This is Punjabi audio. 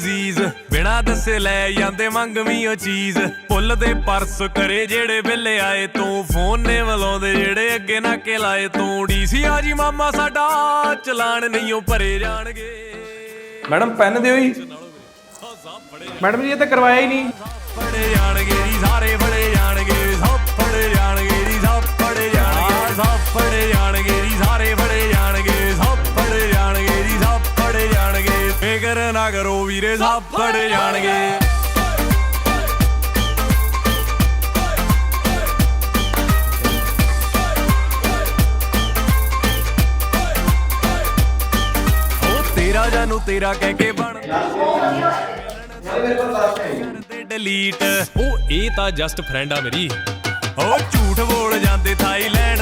ਅਜ਼ੀਜ਼। ਬਿਨਾ ਦੱਸੇ ਲੈ ਜਾਂਦੇ ਮੰਗਵੀਂ ਉਹ ਚੀਜ਼। ਪੁੱਲ ਦੇ ਪਰਸ ਕਰੇ ਜਿਹੜੇ ਵੇਲੇ ਆਏ ਤੂੰ। ਫੋਨ ਨੇ ਵਲਾਉਂਦੇ ਜਿਹੜੇ ਅੱਗੇ ਨਾ ਕੇ ਲਾਏ ਤੂੰ। ਡੀਸੀ ਆ ਜੀ ਮਾਮਾ ਸਾਡਾ ਚਲਾਨ ਨਹੀਂ ਉਹ ਭਰੇ ਜਾਣਗੇ। ਮੈਡਮ ਪੈਨ ਦਿਓ ਜੀ। ਮੈਡਮ ਜੀ ਇਹ ਤਾਂ ਕਰਵਾਇਆ ਹੀ ਨਹੀਂ। ਫੜੇ ਜਾਣਗੇ। ਨਾ ਕਰੋ ਵੀਰੇ ਸਭ ਫੜੇ ਜਾਣਗੇ ਤੇਰਾ ਜਾਨੂ ਤੇਰਾ ਕਹਿ ਕੇ ਬਣ। ਤੇ ਡਿਲੀਟ ਉਹ ਇਹ ਤਾਂ ਜਸਟ ਫਰੈਂਡ ਆ ਮੇਰੀ। ਉਹ ਝੂਠ ਬੋਲ ਜਾਂਦੇ ਥਾਈਲੈਂਡ।